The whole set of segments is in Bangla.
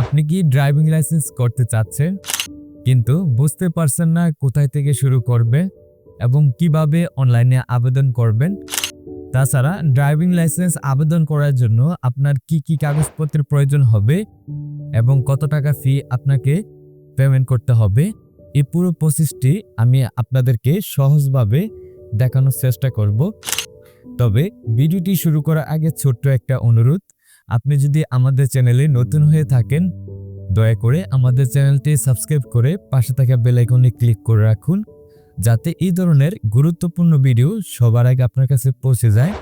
আপনি কি ড্রাইভিং লাইসেন্স করতে চাচ্ছেন? কিন্তু বুঝতে পারছেন না কোথায় থেকে শুরু করবে এবং কীভাবে অনলাইনে আবেদন করবেন? তাছাড়া ড্রাইভিং লাইসেন্স আবেদন করার জন্য আপনার কি কি কাগজপত্রের প্রয়োজন হবে এবং কত টাকা ফি আপনাকে পেমেন্ট করতে হবে? এই পুরো প্রসেসটি আমি আপনাদেরকে সহজভাবে দেখানোর চেষ্টা করব। তবে ভিডিওটি শুরু করার আগে ছোট্ট একটা অনুরোধ। আপনি যদি আমাদের চ্যানেলে নতুন হয়ে থাকেন, দয়া করে আমাদের চ্যানেলটি সাবস্ক্রাইব করে পাশে থাকা বেল আইকনে ক্লিক করে রাখুন, যাতে এই ধরনের গুরুত্বপূর্ণ ভিডিও সবার আগে আপনার কাছে পৌঁছে যায়।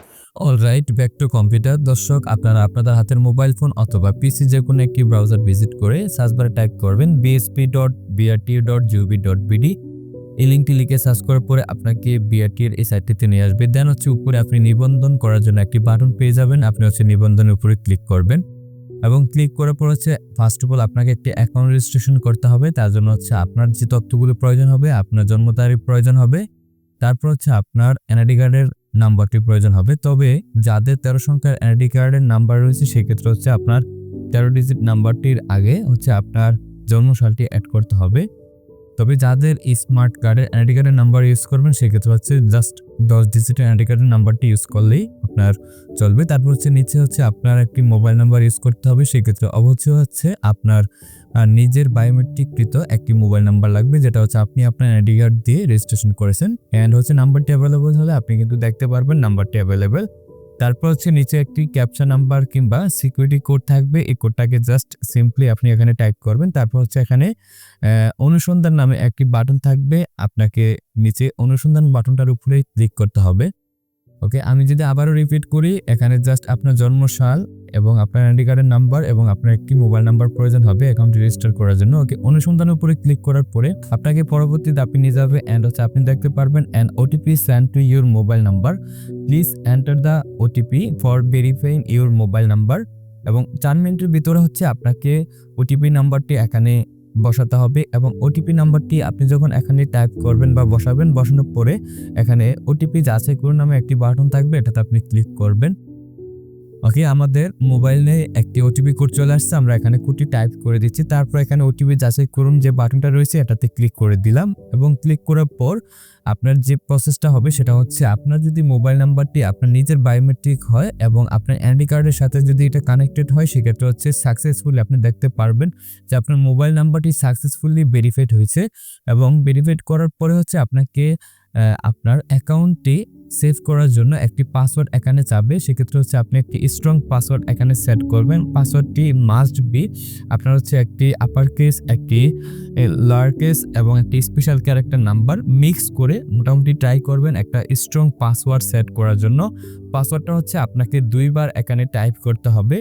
অলরাইট ব্যাক টু কম্পিউটার দর্শক, আপনারা আপনাদের হাতের মোবাইল ফোন অথবা পিসি যে কোনো একটি ব্রাউজার ভিজিট করে সার্চবারে টাইপ করবেন BSP dot BRT dot GOB dot BD এই লিঙ্কটি লিখে সার্চ করার পরে আপনাকে বিআরটির এই সাইটটিতে নিয়ে আসবে। দেন হচ্ছে উপরে আপনি নিবন্ধন করার জন্য একটি বাটন পেয়ে যাবেন। আপনি হচ্ছে নিবন্ধনের উপরে ক্লিক করবেন এবং ক্লিক করার পর হচ্ছে ফার্স্ট অফ অল আপনাকে একটি অ্যাকাউন্ট রেজিস্ট্রেশন করতে হবে। তার জন্য হচ্ছে আপনার যে তথ্যগুলো প্রয়োজন হবে, আপনার জন্ম তারিখ প্রয়োজন হবে, তারপর হচ্ছে আপনার এনআইডি কার্ডের নাম্বারটি প্রয়োজন হবে। তবে যাদের তেরো সংখ্যার এনআইডি কার্ডের নাম্বার রয়েছে, সেক্ষেত্রে হচ্ছে আপনার তেরো ডিজিট নাম্বারটির আগে হচ্ছে আপনার জন্মসালটি অ্যাড করতে হবে। তবে যাদের স্মার্ট কার্ডের এনআইডি কার্ডের নাম্বার ইউজ করবেন, সেক্ষেত্রে হচ্ছে জাস্ট দশ ডিজিটের এনআইডি কার্ডের নাম্বারটি ইউজ করলেই আপনার চলবে। তারপর হচ্ছে নিচে হচ্ছে আপনার একটি মোবাইল নাম্বার ইউজ করতে হবে, সেক্ষেত্রে অবশ্যই হচ্ছে আপনার নিজের বায়োমেট্রিককৃত একটি মোবাইল নাম্বার লাগবে, যেটা হচ্ছে আপনি আপনার আইডি কার্ড দিয়ে রেজিস্ট্রেশন করেছেন। অ্যান্ড হচ্ছে নাম্বারটি অ্যাভেলেবল হলে আপনি কিন্তু দেখতে পারবেন নাম্বারটি অ্যাভেলেবেল তারপর হচ্ছে নিচে একটি ক্যাপচা নাম্বার কিংবা সিকিউরিটি কোড থাকবে। এই কোডটাকে জাস্ট সিম্পলি আপনি এখানে টাইপ করবেন। তারপর হচ্ছে এখানে অনুসন্ধান নামে একটি বাটন থাকবে। আপনাকে নিচে অনুসন্ধান বাটনটার উপরে ক্লিক করতে হবে। ওকে আমি যদি আবারও রিপিট করি, এখানে জাস্ট আপনার জন্মসাল এবং আপনার আইডি কার্ডের নাম্বার এবং আপনার একটি মোবাইল নাম্বার প্রয়োজন হবে অ্যাকাউন্ট রেজিস্টার করার জন্য। ওকে অনুসন্ধানের উপরে ক্লিক করার পরে আপনাকে পরবর্তী ধাপে নিয়ে যাবে অ্যান্ড হচ্ছে আপনি দেখতে পারবেন and OTP send to your mobile number please enter the OTP for verifying your mobile number এবং চার মিনিটের ভিতরে হচ্ছে আপনাকে ওটিপি নাম্বারটি এখানে বসাতে হবে এবং ওটিপি নাম্বারটি আপনি যখন এখানে টাইপ করবেন বা বসাবেন, বসানোর পরে এখানে ওটিপি যাচাই করুন নামে একটি বাটন থাকবে, এটাতে আপনি ক্লিক করবেন। ওকে আমাদের মোবাইলে একটি ওটিপি কোড চলে আসছে, আমরা এখানে কোডটি টাইপ করে দিচ্ছি। তারপর এখানে ওটিপি যাচাই করুন যে বাটনটা রয়েছে, এটাতে ক্লিক করে দিলাম এবং ক্লিক করার পর আপনার যে প্রসেসটা হবে সেটা হচ্ছে আপনার যদি মোবাইল নাম্বারটি আপনার নিজের বায়োমেট্রিক হয় এবং আপনার অ্যান্ডি কার্ডের সাথে যদি এটা কানেক্টেড হয়, সেক্ষেত্রে হচ্ছে সাকসেসফুলি আপনি দেখতে পারবেন যে আপনার মোবাইল নাম্বারটি সাকসেসফুলি ভেরিফাইড হয়েছে এবং ভেরিফাইড করার পরে হচ্ছে আপনাকে আপনার অ্যাকাউন্টটি সেভ করার জন্য একটি পাসওয়ার্ড এখানে চাবে সেক্ষেত্রে হচ্ছে আপনি একটি স্ট্রং পাসওয়ার্ড এখানে সেট করবেন। পাসওয়ার্ডটি মাস্ট বি আপনার হচ্ছে একটি আপার কেস একটি লার কেস এবং একটি স্পেশাল ক্যারেক্টার নাম্বার মিক্স করে মোটামুটি ট্রাই করবেন একটা স্ট্রং পাসওয়ার্ড সেট করার জন্য। পাসওয়ার্ডটা হচ্ছে আপনাকে দুইবার এখানে টাইপ করতে হবে।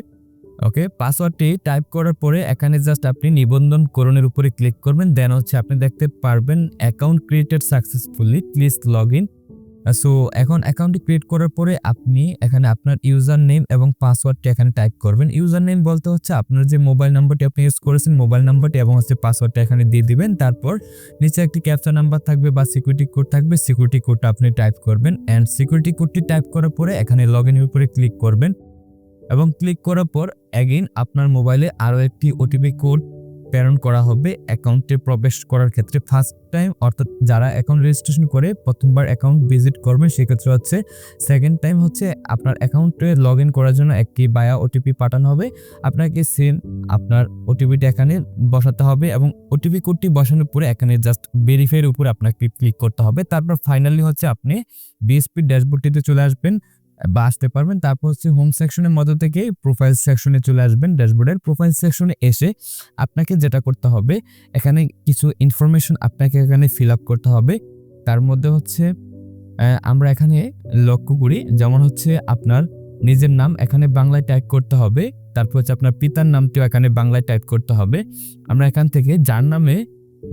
ওকে? পাসওয়ার্ডটি টাইপ করার পরে এখানে জাস্ট আপনি নিবন্ধন করণের উপরে ক্লিক করবেন। দেন হচ্ছে আপনি দেখতে পারবেন account created successfully please log in so এখন অ্যাকাউন্টটি ক্রিয়েট করার পরে আপনি এখানে আপনার ইউজার নেম এবং পাসওয়ার্ডটি এখানে টাইপ করবেন। ইউজার নেম বলতে হচ্ছে আপনার যে মোবাইল নাম্বারটি আপনি ইউজ করেছেন মোবাইল নাম্বারটি এবং হচ্ছে পাসওয়ার্ডটা এখানে দিয়ে দিবেন। তারপর নিচে একটি ক্যাপচা নাম্বার থাকবে বা সিকিউরিটি কোড থাকবে সিকিউরিটি কোডটা আপনি টাইপ করবেন। অ্যান্ড সিকিউরিটি কোডটি টাইপ করার পরে এখানে লগ ইনের উপরে ক্লিক করবেন। এবং ক্লিক করার পর অ্যাগেইন আপনার মোবাইলে আরও একটি ওটিপি কোড প্রেরণ করা হবে অ্যাকাউন্টে প্রবেশ করার ক্ষেত্রে ফার্স্ট টাইম অর্থাৎ যারা অ্যাকাউন্ট রেজিস্ট্রেশন করে, প্রথমবার অ্যাকাউন্ট ভিজিট করবেন সেক্ষেত্রে হচ্ছে সেকেন্ড টাইম হচ্ছে আপনার অ্যাকাউন্টে লগ ইন করার জন্য একটি বায়া ওটিপি পাঠানো হবে। আপনাকে সেম আপনার ওটিপিটা এখানে বসাতে হবে এবং ওটিপি কোডটি বসানোর পরে এখানে জাস্ট ভেরিফাইয়ের উপর আপনাকে ক্লিক করতে হবে। তারপর ফাইনালি হচ্ছে আপনি বিএসপি ড্যাশবোর্ডটিতে চলে আসবেন। বা আসতে পারবেন। তারপর হচ্ছে হোম সেকশনের মধ্যে থেকে প্রোফাইল সেকশনে চলে আসবেন ড্যাশবোর্ডের প্রোফাইল সেকশনে এসে আপনাকে যেটা করতে হবে, এখানে কিছু ইনফরমেশন আপনাকে এখানে ফিল আপ করতে হবে। তার মধ্যে হচ্ছে আমরা এখানে লক্ষ্য করি, যেমন হচ্ছে আপনার নিজের নাম এখানে বাংলায় টাইপ করতে হবে। তারপর হচ্ছে আপনার পিতার নামটিও এখানে বাংলায় টাইপ করতে হবে। আমরা এখান থেকে যার নামে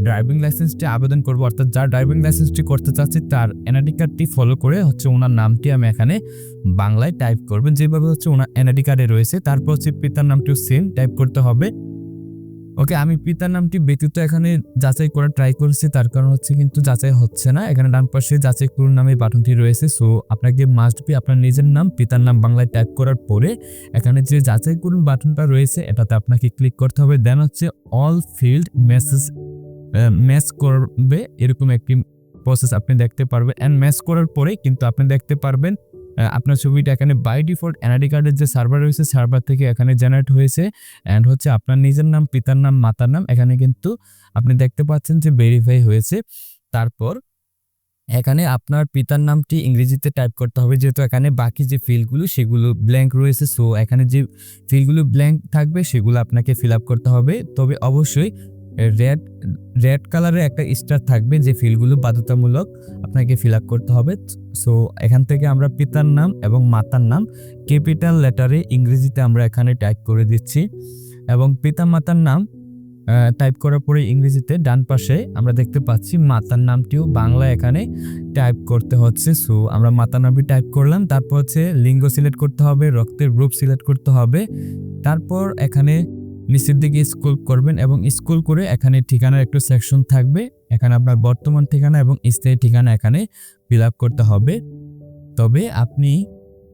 ড্রাইভিং লাইসেন্সটি আবেদন করব, অর্থাৎ যার ড্রাইভিং লাইসেন্সটি করতে চাচ্ছি তার এনআইডি কার্ডটি ফলো করে হচ্ছে ওনার নামটি আমি এখানে বাংলায় টাইপ করবেন যেভাবে হচ্ছে ওনার এনআইডি কার্ডে রয়েছে, তারপর হচ্ছে পিতার নামটিও সেম টাইপ করতে হবে। ওকে আমি পিতার নামটি ব্যতীত এখানে যাচাই করা ট্রাই করেছি, তার কারণ হচ্ছে কিন্তু যাচাই হচ্ছে না। এখানে ডান পাশে যাচাই করুন নামে বাটনটি রয়েছে সো আপনাকে মাস্ট বি আপনার নিজের নাম, পিতার নাম বাংলায় টাইপ করার পরে এখানে যে যাচাই করুন বাটনটা রয়েছে, এটাতে আপনাকে ক্লিক করতে হবে। দেন হচ্ছে অল ফিল্ড মেসেজ ম্যাচ করবে, এরকম একটি প্রসেস আপনি দেখতে পারবেন। অ্যান্ড ম্যাচ করার পরে কিন্তু আপনি দেখতে পারবেন আপনার ছবিটা এখানে বাই ডিফল্ট এনআইডি কার্ডের যে সার্ভার রয়েছে সার্ভার থেকে এখানে জেনারেট হয়েছে। অ্যান্ড হচ্ছে আপনার নিজের নাম, পিতার নাম, মাতার নাম, এখানে কিন্তু আপনি দেখতে পাচ্ছেন যে ভেরিফাই হয়েছে। তারপর এখানে আপনার পিতার নামটি ইংরেজিতে টাইপ করতে হবে, যেহেতু এখানে বাকি যে ফিল্ডগুলো সেগুলো ব্ল্যাঙ্ক রয়েছে। সো এখানে যে ফিল্ডগুলো ব্ল্যাঙ্ক থাকবে, সেগুলো আপনাকে ফিল আপ করতে হবে। তবে অবশ্যই রেড রেড কালারের একটা স্টার থাকবে যে ফিল্ডগুলো বাধ্যতামূলক আপনাকে ফিল আপ করতে হবে। সো এখান থেকে আমরা পিতার নাম এবং মাতার নাম ক্যাপিটাল লেটারে ইংরেজিতে আমরা এখানে টাইপ করে দিচ্ছি এবং পিতা মাতার নাম টাইপ করার পরে ইংরেজিতে ডান পাশে আমরা দেখতে পাচ্ছি মাতার নামটিও বাংলা এখানে টাইপ করতে হচ্ছে। সো আমরা মাতার নামটি টাইপ করলাম, তারপর হচ্ছে লিঙ্গ সিলেক্ট করতে হবে, রক্তের গ্রুপ সিলেক্ট করতে হবে। তারপর এখানে নিচের দিকে স্কুল করবেন এবং স্কুল করে এখানে ঠিকানার একটু সেকশন থাকবে। এখানে আপনার বর্তমান ঠিকানা এবং স্থায়ী ঠিকানা এখানে ফিল করতে হবে। তবে আপনি,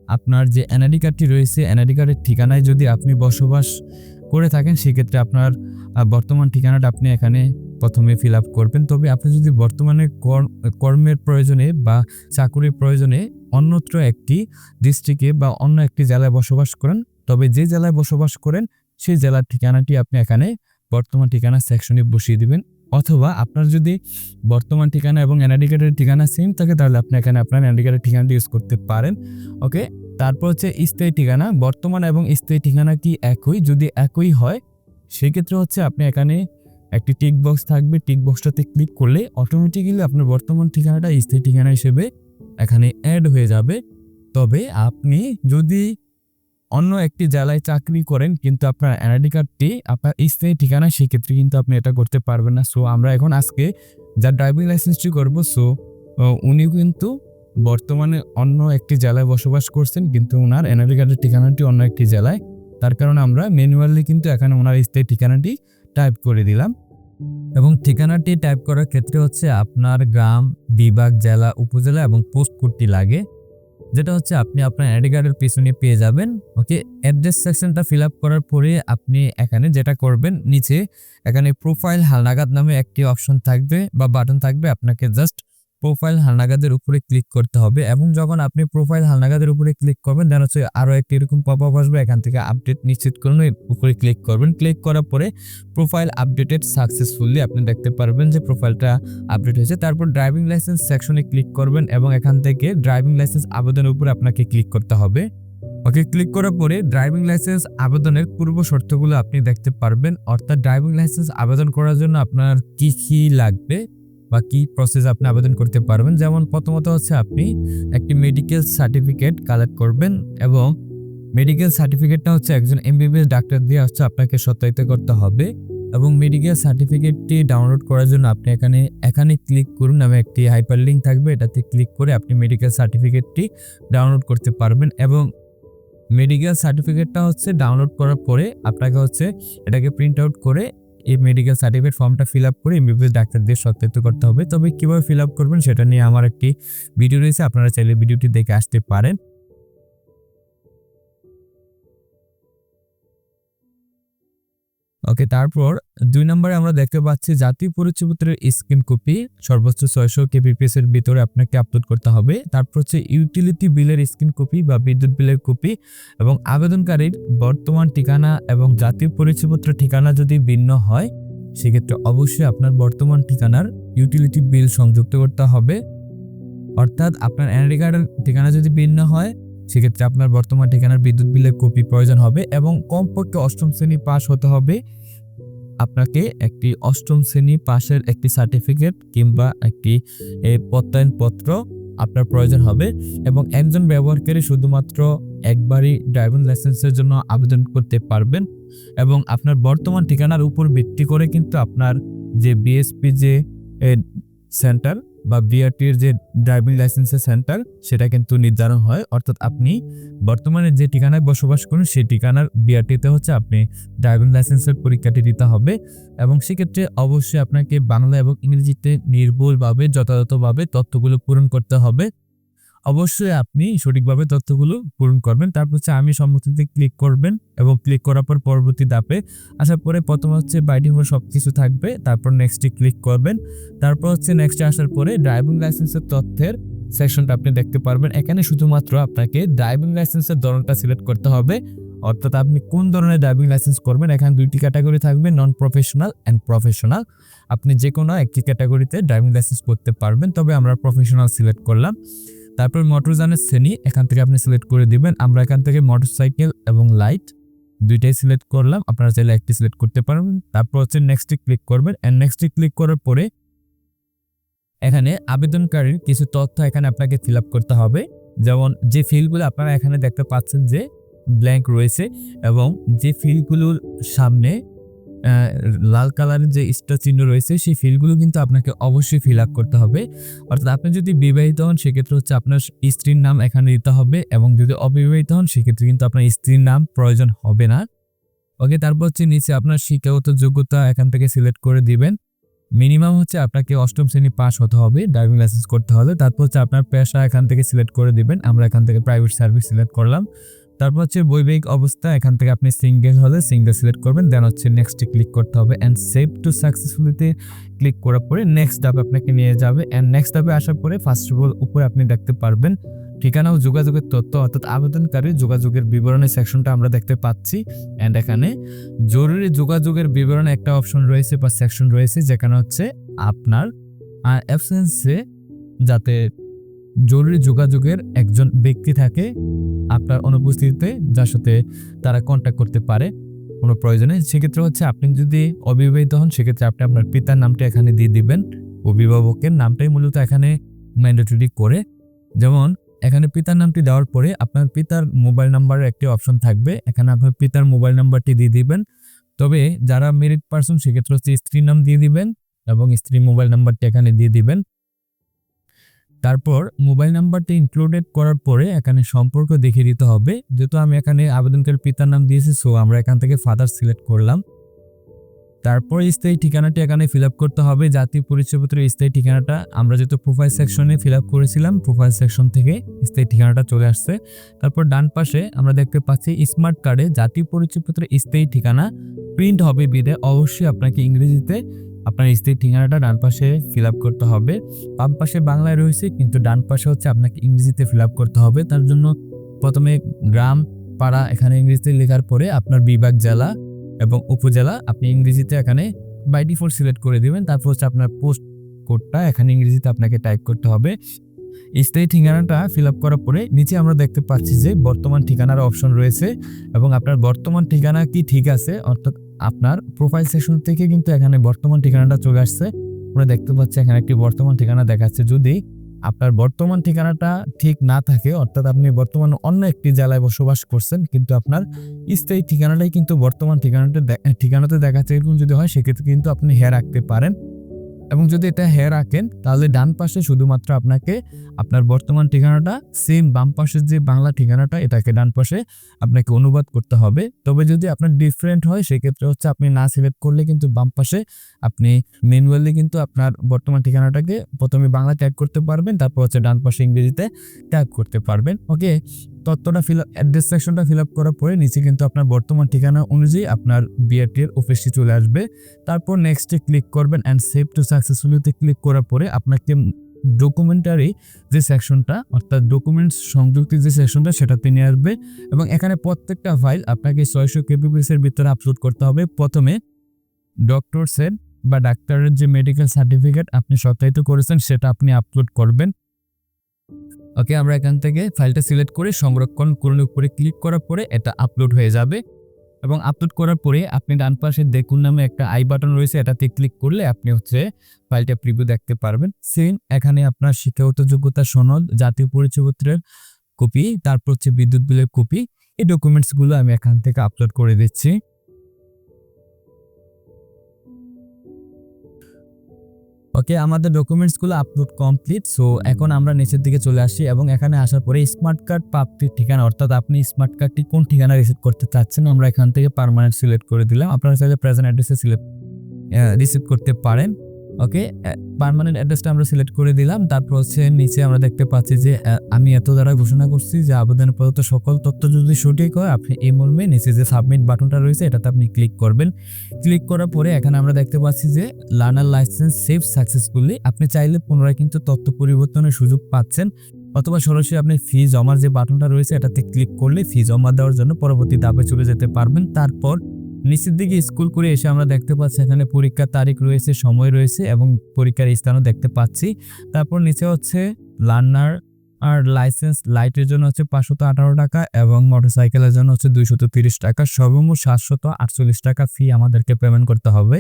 আপনার যে এনআইডি কার্ডটি রয়েছে এনআইডি কার্ডের ঠিকানায় যদি আপনি বসবাস করে থাকেন, সেক্ষেত্রে আপনার বর্তমান ঠিকানাটা আপনি এখানে প্রথমে ফিল আপ করবেন। তবে আপনি যদি বর্তমানে কর- কর্মের প্রয়োজনে বা চাকুরির প্রয়োজনে অন্যত্র একটি ডিস্ট্রিক্টে বা অন্য একটি জেলায় বসবাস করেন, তবে যে জেলায় বসবাস করেন সেই জেলার ঠিকানাটি আপনি এখানে বর্তমান ঠিকানা সেকশনে বসিয়ে দিবেন। অথবা আপনার যদি বর্তমান ঠিকানা এবং এনআইডি কার্ডের ঠিকানা সেম থাকে, তাহলে আপনি এখানে আপনার এনআইডি কার্ডের ঠিকানাটি ইউজ করতে পারেন। ওকে তারপর হচ্ছে স্থায়ী ঠিকানা। বর্তমান এবং স্থায়ী ঠিকানা কি একই? যদি একই হয়, সেক্ষেত্রে হচ্ছে আপনি এখানে একটি টিক বক্স থাকবে। টিক বক্সটাতে ক্লিক করলে অটোমেটিক্যালি আপনার বর্তমান ঠিকানাটা স্থায়ী ঠিকানা হিসেবে এখানে অ্যাড হয়ে যাবে। তবে আপনি যদি অন্য একটি জেলায় চাকরি করেন, কিন্তু আপনার এনআইডি কার্ডটি আপনার স্থায়ী ঠিকানা, সেক্ষেত্রে কিন্তু আপনি এটা করতে পারবেন না। সো আমরা এখন আজকে যার ড্রাইভিং লাইসেন্সটি করব সো উনি কিন্তু বর্তমানে অন্য একটি জেলায় বসবাস করছেন, কিন্তু ওনার এনআইডি কার্ডের ঠিকানাটি অন্য একটি জেলায়। তার কারণে আমরা ম্যানুয়ালি কিন্তু এখানে ওনার স্থায়ী ঠিকানাটি টাইপ করে দিলাম। এবং ঠিকানাটি টাইপ করার ক্ষেত্রে হচ্ছে আপনার গ্রাম, বিভাগ, জেলা, উপজেলা এবং পোস্ট কোডটি লাগে। যেটা হচ্ছে আপনি আপনার আইডি কার্ডের পিছনে পেয়ে যাবেন ওকে অ্যাড্রেস সেকশনটা ফিল আপ করার পরে আপনি এখানে যেটা করবেন, নিচে এখানে প্রোফাইল হালনাগাদ নামে একটি অপশন থাকবে বা বাটন থাকবে, আপনাকে জাস্ট প্রোফাইল হালনাগাদের উপরে ক্লিক করতে হবে এবং যখন আপনি প্রোফাইল হালনাগাদের উপরে ক্লিক করবেন দেন হচ্ছে আরও একটি এরকম পপ আপ আসবে, এখান থেকে আপডেট নিশ্চিত করুন উপরে ক্লিক করবেন। ক্লিক করার পরে প্রোফাইল আপডেটেড সাকসেসফুলি আপনি দেখতে পারবেন যে প্রোফাইলটা আপডেট হয়েছে। তারপর ড্রাইভিং লাইসেন্স সেকশনে ক্লিক করবেন এবং এখান থেকে ড্রাইভিং লাইসেন্স আবেদনের উপরে আপনাকে ক্লিক করতে হবে। ওকে ক্লিক করার পরে ড্রাইভিং লাইসেন্স আবেদনের পূর্ব শর্তগুলো আপনি দেখতে পারবেন। অর্থাৎ ড্রাইভিং লাইসেন্স আবেদন করার জন্য আপনার কি কি লাগবে? বা কি প্রসেস আপনি আবেদন করতে পারবেন। যেমন প্রথমত হচ্ছে আপনি একটি মেডিকেল সার্টিফিকেট কালেক্ট করবেন এবং মেডিকেল সার্টিফিকেটটা হচ্ছে একজন এমবিবিএস ডাক্তার দিয়ে হচ্ছে আপনাকে সত্যায়িত করতে হবে এবং মেডিকেল সার্টিফিকেটটি ডাউনলোড করার জন্য আপনি এখানে এখানে ক্লিক করুন আমি একটি হাইপার লিঙ্ক থাকবে। এটাতে ক্লিক করে আপনি মেডিকেল সার্টিফিকেটটি ডাউনলোড করতে পারবেন এবং মেডিকেল সার্টিফিকেটটা হচ্ছে ডাউনলোড করার পরে আপনাকে হচ্ছে এটাকে প্রিন্ট আউট করে এই মেডিকেল সার্টিফিকেট ফর্মটা ফিল আপ করে এমবিবিএস ডাক্তারদের সত্যায়িত করতে হবে। তবে কীভাবে ফিল আপ করবেন সেটা নিয়ে আমার একটি ভিডিও রয়েছে, আপনারা চাইলে ভিডিওটি দেখে আসতে পারেন। ওকে তারপর দুই নম্বরে আমরা দেখতে পাচ্ছি জাতীয় পরিচয়পত্রের স্ক্রিন কপি সর্বোচ্চ ছয়শো কেপিপিএস এর ভিতরে আপনাকে আপলোড করতে হবে। তারপর হচ্ছে ইউটিলিটি বিলের স্ক্রিন কপি বা বিদ্যুৎ বিলের কপি এবং আবেদনকারীর বর্তমান ঠিকানা এবং জাতীয় পরিচয়পত্র ঠিকানা যদি ভিন্ন হয়, সেক্ষেত্রে অবশ্যই আপনার বর্তমান ঠিকানার ইউটিলিটি বিল সংযুক্ত করতে হবে। অর্থাৎ আপনার এনআইডি কার্ডের ঠিকানা যদি ভিন্ন হয় সেক্ষেত্রে আপনার বর্তমান ঠিকানার বিদ্যুৎ বিলের কপি প্রয়োজন হবে এবং কমপক্ষে অষ্টম শ্রেণি পাস হতে হবে। আপনাকে একটি অষ্টম শ্রেণি পাশের একটি সার্টিফিকেট কিংবা একটি প্রত্যয়নপত্র আপনার প্রয়োজন হবে এবং একজন ব্যবহারকারী শুধুমাত্র একবারই ড্রাইভিং লাইসেন্সের জন্য আবেদন করতে পারবেন এবং আপনার বর্তমান ঠিকানার উপর ভিত্তি করে কিন্তু আপনার যে বিএসপি যে সেন্টার বা বিআরটির যে ড্রাইভিং লাইসেন্সের সেন্টার সেটা কিন্তু নির্ধারণ হয়। অর্থাৎ আপনি বর্তমানে যে ঠিকানায় বসবাস করুন, সেই ঠিকানার বিআরটিতে হচ্ছে আপনি ড্রাইভিং লাইসেন্সের পরীক্ষাটি দিতে হবে। এবং সেক্ষেত্রে অবশ্যই আপনাকে বাংলা এবং ইংরেজিতে নির্ভুলভাবে, যথাযথভাবে তথ্যগুলো পূরণ করতে হবে। অবশ্যই আপনি সঠিকভাবে তথ্যগুলো পূরণ করবেন। তারপর হচ্ছে আমি সম্মতিতে ক্লিক করবেন এবং ক্লিক করার পর পরবর্তী ধাপে আসার পরে প্রথমে হচ্ছে বাইটি ফোর সব কিছু থাকবে। তারপর নেক্সটে ক্লিক করবেন। তারপর হচ্ছে নেক্সটে আসার পরে ড্রাইভিং লাইসেন্সের তথ্যের সেকশনটা আপনি দেখতে পারবেন। এখানে শুধুমাত্র আপনাকে ড্রাইভিং লাইসেন্সের ধরনটা সিলেক্ট করতে হবে। অর্থাৎ আপনি কোন ধরনের ড্রাইভিং লাইসেন্স করবেন? এখানে দুইটি ক্যাটাগরি থাকবে নন প্রফেশনাল অ্যান্ড প্রফেশনাল আপনি যে কোনো একটি ক্যাটাগরিতে ড্রাইভিং লাইসেন্স করতে পারবেন, তবে আমরা প্রফেশনাল সিলেক্ট করলাম। তারপর মোটরযানের শ্রেণি, এখান থেকে আপনি সিলেক্ট করে দিবেন। আমরা এখান থেকে মোটরসাইকেল এবং লাইট দুইটাই সিলেক্ট করলাম। আপনারা চাইলে একটি সিলেক্ট করতে পারবেন তারপর হচ্ছে নেক্সটে ক্লিক করবেন। অ্যান্ড নেক্সটে ক্লিক করার পরে এখানে আবেদনকারীর কিছু তথ্য এখানে আপনাকে ফিল করতে হবে। যেমন যে ফিল্ডগুলো আপনারা এখানে দেখতে পাচ্ছেন যে ব্ল্যাঙ্ক রয়েছে এবং যে ফিল্ডগুলোর সামনে লাল কালারের যে স্টার চিহ্ন রয়েছে, সেই ফিলগুলো কিন্তু আপনাকে অবশ্যই ফিল আপ করতে হবে। অর্থাৎ আপনি যদি বিবাহিত হন, সেক্ষেত্রে হচ্ছে আপনার স্ত্রীর নাম এখানে দিতে হবে এবং যদি অবিবাহিত হন, সেক্ষেত্রে কিন্তু আপনার স্ত্রীর নাম প্রয়োজন হবে না। ওকে, তারপর হচ্ছে নিচে আপনার শিক্ষাগত যোগ্যতা এখান থেকে সিলেক্ট করে দিবেন। মিনিমাম হচ্ছে আপনাকে অষ্টম শ্রেণি পাস হতে হবে ড্রাইভিং লাইসেন্স করতে হলে। তারপর হচ্ছে আপনার পেশা এখান থেকে সিলেক্ট করে দিবেন। আমরা এখান থেকে প্রাইভেট সার্ভিস সিলেক্ট করলাম। তারপর হচ্ছে বৈবাহিক অবস্থা, এখান থেকে আপনি সিঙ্গেল হলে সিঙ্গেল সিলেক্ট করবেন দেন হচ্ছে নেক্সটে ক্লিক করতে হবে অ্যান্ড সেভ টু সাকসেসফুলিতে ক্লিক করার পরে নেক্সট ধাপে আপনাকে নিয়ে যাবে অ্যান্ড নেক্সট ধাপে আসার পরে ফার্স্ট অফ অল উপরে আপনি দেখতে পারবেন ঠিকানা ও যোগাযোগের তথ্য অর্থাৎ আবেদনকারী যোগাযোগের বিবরণের সেকশনটা আমরা দেখতে পাচ্ছি অ্যান্ড এখানে জরুরি যোগাযোগের বিবরণে একটা অপশন রয়েছে বা সেকশন রয়েছে যেখানে হচ্ছে আপনার অ্যাবসেন্সে যাতে জরুরি যোগাযোগের একজন ব্যক্তি থাকে আপনার অনুপস্থিতিতে, যার সাথে তারা কন্ট্যাক্ট করতে পারে, কোনো প্রয়োজনে। সেক্ষেত্রে হচ্ছে আপনি যদি অবিবাহিত হন, সেক্ষেত্রে আপনি আপনার পিতার নামটা এখানে দিয়ে দিবেন। অভিভাবকের নামটাই মূলত এখানে ম্যান্ডেটরি করে। যেমন, এখানে পিতার নামটি দেওয়ার পরে আপনার পিতার মোবাইল নাম্বারের একটি অপশন থাকবে। এখানে আপনার পিতার মোবাইল নাম্বারটি দিয়ে দিবেন। তবে যারা মেরিট পার্সন সেক্ষেত্রে হচ্ছে স্ত্রীর নাম দিয়ে দিবেন এবং স্ত্রীর মোবাইল নাম্বারটি এখানে দিয়ে দিবেন। তারপর মোবাইল নাম্বারটি ইনক্লুডেড করার পরে এখানে সম্পর্ক দেখিয়ে দিতে হবে। যেহেতু আমি এখানে আবেদনকারী পিতার নাম দিয়েছি সো আমরা এখান থেকে ফাদার সিলেক্ট করলাম। তারপর স্থায়ী ঠিকানাটি এখানে ফিল করতে হবে। জাতীয় পরিচয়পত্রের স্থায়ী ঠিকানাটা আমরা যেহেতু প্রোফাইল সেকশনে ফিল করেছিলাম প্রোফাইল সেকশন থেকে স্থায়ী ঠিকানাটা চলে আসছে। তারপর ডান পাশে আমরা দেখতে পাচ্ছি স্মার্ট কার্ডে জাতীয় পরিচয়পত্রের স্থায়ী ঠিকানা প্রিন্ট হবে বিদে অবশ্যই আপনাকে ইংরেজিতে আপনার স্থায়ী ঠিকানাটা ডান পাশে ফিল আপ করতে হবে। বাম পাশে বাংলায় রয়েছে, কিন্তু ডান পাশে হচ্ছে আপনাকে ইংরেজিতে ফিল আপ করতে হবে। তার জন্য প্রথমে গ্রাম, পাড়া, এখানে ইংরেজিতে লেখার পরে আপনার বিভাগ, জেলা এবং উপজেলা আপনি ইংরেজিতে এখানে বাই ডিফল্ট সিলেক্ট করে দিবেন। তারপর হচ্ছে আপনার পোস্ট কোডটা এখানে ইংরেজিতে আপনাকে টাইপ করতে হবে। স্থায়ী ঠিকানাটা ফিল আপ করার পরে নিচে আমরা দেখতে পাচ্ছি যে বর্তমান ঠিকানার অপশন রয়েছে এবং আপনার বর্তমান ঠিকানা কি ঠিক আছে? অর্থাৎ আপনার প্রোফাইল সেশন থেকে কিন্তু এখানে বর্তমান ঠিকানাটা চলে আসছে। আমরা দেখতে পাচ্ছি এখানে একটি বর্তমান ঠিকানা দেখাচ্ছে। যদি আপনার বর্তমান ঠিকানাটা ঠিক না থাকে, অর্থাৎ আপনি বর্তমান অন্য একটি জেলায় বসবাস করছেন, কিন্তু আপনার স্থায়ী ঠিকানাটাই কিন্তু বর্তমান ঠিকানাটা ঠিকানাতে দেখাচ্ছে, এরকম যদি হয়, সেক্ষেত্রে কিন্তু আপনি হেয়া রাখতে পারেন। এবং যদি এটা হ্যাঁ রাখেন, তাহলে ডান পাশে শুধুমাত্র আপনাকে আপনার বর্তমান ঠিকানাটা সেম বাম পাশের যে বাংলা ঠিকানাটা, এটাকে ডান পাশে আপনাকে অনুবাদ করতে হবে। তবে যদি আপনার ডিফারেন্ট হয়, সেক্ষেত্রে হচ্ছে আপনি না সিলেক্ট করলে কিন্তু বাম পাশে আপনি ম্যানুয়ালি কিন্তু আপনার বর্তমান ঠিকানাটাকে প্রথমে বাংলা ট্যাগ করতে পারবেন, তারপর হচ্ছে ডান পাশে ইংরেজিতে ট্যাগ করতে পারবেন। ওকে তথ্যটা ফিল আপ অ্যাড্রেস সেকশনটা ফিল আপ করার পরে নিচে কিন্তু আপনার বর্তমান ঠিকানা অনুযায়ী আপনার বিআরটির অফিসটি চলে আসবে। তারপর নেক্সটে ক্লিক করবেন অ্যান্ড সেভ টু সাকসেসফুলিতে ক্লিক করার পরে আপনাকে ডকুমেন্টারি যে সেকশনটা অর্থাৎ ডকুমেন্টস সংযুক্তির যে সেকশনটা সেটাতে নিয়ে আসবে এবং এখানে প্রত্যেকটা ফাইল আপনাকে ছয়শো কেপিপিসের ভিতরে আপলোড করতে হবে। প্রথমে ডক্টরসের বা ডাক্তারের যে মেডিকেল সার্টিফিকেট আপনি সত্যায়িত করেছেন, সেটা আপনি আপলোড করবেন। ওকে আমরা এখান থেকে ফাইলটা সিলেক্ট করে সংরক্ষণ করলে উপরে ক্লিক করার পরে এটা আপলোড হয়ে যাবে। এবং আপলোড করার পরে আপনি ডান পাশে দেখুন নামে একটা আই বাটন রয়েছে, এটাতে ক্লিক করলে আপনি হচ্ছে ফাইলটা প্রিভিউ দেখতে পারবেন। সেম এখানে আপনার শিক্ষাগত যোগ্যতা সনদ, জাতীয় পরিচয়পত্রের কপি তারপর হচ্ছে বিদ্যুৎ বিলের কপি এই ডকুমেন্টসগুলো আমি এখান থেকে আপলোড করে দিচ্ছি। ওকে আমাদের ডকুমেন্টসগুলো আপলোড কমপ্লিট সো এখন আমরা নিচের দিকে চলে আসি এবং এখানে আসার পরে স্মার্ট কার্ড প্রাপ্তির ঠিকানা, অর্থাৎ আপনি স্মার্ট কার্ডটি কোন ঠিকানা রিসিভ করতে চাচ্ছেন, আমরা এখান থেকে পারমানেন্ট সিলেক্ট করে দিলাম। আপনারা চাইলে প্রেজেন্ট অ্যাড্রেসে সিলেক্ট রিসিভ করতে পারেন। ওকে পার্মানেন্ট অ্যাড্রেসটা আমরা সিলেক্ট করে দিলাম। তারপর হচ্ছে নিচে আমরা দেখতে পাচ্ছি যে আমি এত দ্বারা ঘোষণা করছি যে আবেদনের প্রদত্ত সকল তথ্য যদি সঠিক হয়, আপনি এই মর্মে নিচে যে সাবমিট বাটনটা রয়েছে, এটাতে আপনি ক্লিক করবেন। ক্লিক করার পরে এখানে আমরা দেখতে পাচ্ছি যে লার্নার লাইসেন্স সেভ সাকসেসফুলি আপনি চাইলে পুনরায় কিন্তু তথ্য পরিবর্তনের সুযোগ পাচ্ছেন। অথবা সরাসরি আপনি ফি জমার যে বাটনটা রয়েছে, এটাতে ক্লিক করলে ফি জমা দেওয়ার জন্য পরবর্তী ধাপে চলে যেতে পারবেন। তারপর নিচের দিকে স্কুল করে এসে আমরা দেখতে পাচ্ছি এখানে পরীক্ষার তারিখ রয়েছে, সময় রয়েছে এবং পরীক্ষার স্থানও দেখতে পাচ্ছি। তারপর নিচে হচ্ছে লার্নার আর লাইসেন্স লাইটের জন্য হচ্ছে পাঁচশত আঠারো টাকা এবং মোটরসাইকেলের জন্য হচ্ছে দুইশত তিরিশ টাকা। সর্বমোট সাতশত আটচল্লিশ টাকা ফি আমাদেরকে পেমেন্ট করতে হবে।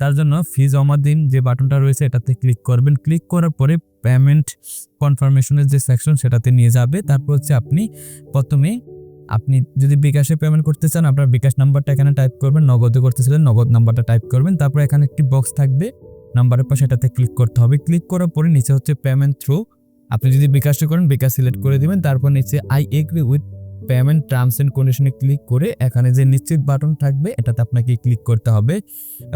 তার জন্য ফি জমা দিন যে বাটনটা রয়েছে এটাতে ক্লিক করবেন। ক্লিক করার পরে পেমেন্ট কনফার্মেশনের যে সেকশন সেটাতে নিয়ে যাবে। তারপর হচ্ছে আপনি প্রথমে আপনি যদি বিকাশে পেমেন্ট করতে চান, আপনার বিকাশ নাম্বারটা এখানে টাইপ করবেন, নগদে করতেছিলেন, নগদ নাম্বারটা টাইপ করবেন, তারপর এখানে একটি বক্স থাকবে নাম্বারের পাশে এটাতে ক্লিক করতে হবে। ক্লিক করার পরে নিচে হচ্ছে পেমেন্ট থ্রু আপনি যদি বিকাশে করেন, বিকাশ সিলেক্ট করে দিবেন, তারপর নিচে I agree with payment terms and কন্ডিশনে ক্লিক করে এখানে যে নিশ্চিত বাটন থাকবে, এটাতে আপনাকে ক্লিক করতে হবে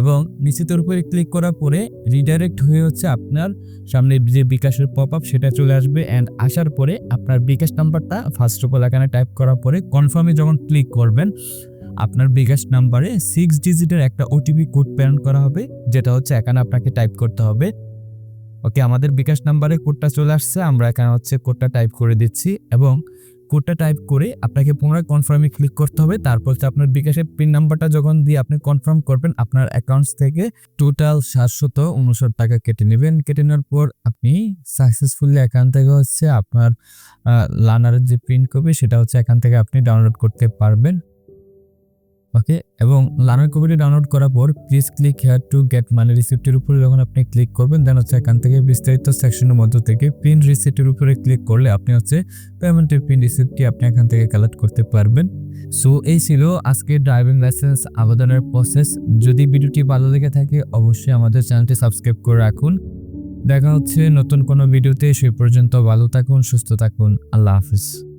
এবং নিশ্চিতের উপরে ক্লিক করার পরে রিডাইরেক্ট হয়ে হচ্ছে আপনার সামনে যে বিকাশের পপ আপ সেটা চলে আসবে অ্যান্ড আসার পরে আপনার বিকাশ নাম্বারটা ফার্স্ট অফ অল এখানে টাইপ করার পরে কনফার্মে যখন ক্লিক করবেন, আপনার বিকাশ নাম্বারে সিক্স ডিজিটের একটা ওটিপি কোড প্রেরণ করা হবে, যেটা হচ্ছে এখানে আপনাকে টাইপ করতে হবে। ওকে আমাদের বিকাশ নাম্বারে কোডটা চলে আসছে, আমরা এখানে হচ্ছে কোডটা টাইপ করে দিচ্ছি এবং কোডটা টাইপ করে আপনাকে পুনরায় কনফার্মে ক্লিক করতে হবে। তারপর হচ্ছে আপনার বিকাশের পিন নাম্বারটা যখন দিয়ে আপনি কনফার্ম করবেন, আপনার অ্যাকাউন্টস থেকে টোটাল সাতশত উনষাট টাকা কেটে নেবেন। কেটে নেওয়ার পর আপনি সাকসেসফুলি এখান থেকে হচ্ছে আপনার লানারের যে প্রিন্ট কপি সেটা হচ্ছে এখান থেকে আপনি ডাউনলোড করতে পারবেন। ওকে এবং লার্নার কপিটি ডাউনলোড করার পর please click here to get money রিসিপ্টের উপরে যখন আপনি ক্লিক করবেন দেন হচ্ছে এখান থেকে বিস্তারিত সেকশনের মধ্য থেকে পিন রিসিপ্টের উপরে ক্লিক করলে আপনি হচ্ছে পেমেন্টের পিন রিসিপ্টটি আপনি এখান থেকে কালেক্ট করতে পারবেন। সো এই ছিল আজকে ড্রাইভিং লাইসেন্স আবেদনের প্রসেস যদি ভিডিওটি ভালো লেগে থাকে, অবশ্যই আমাদের চ্যানেলটি সাবস্ক্রাইব করে রাখুন। দেখা হচ্ছে নতুন কোনো ভিডিওতে, সেই পর্যন্ত ভালো থাকুন, সুস্থ থাকুন। আল্লাহ হাফিজ।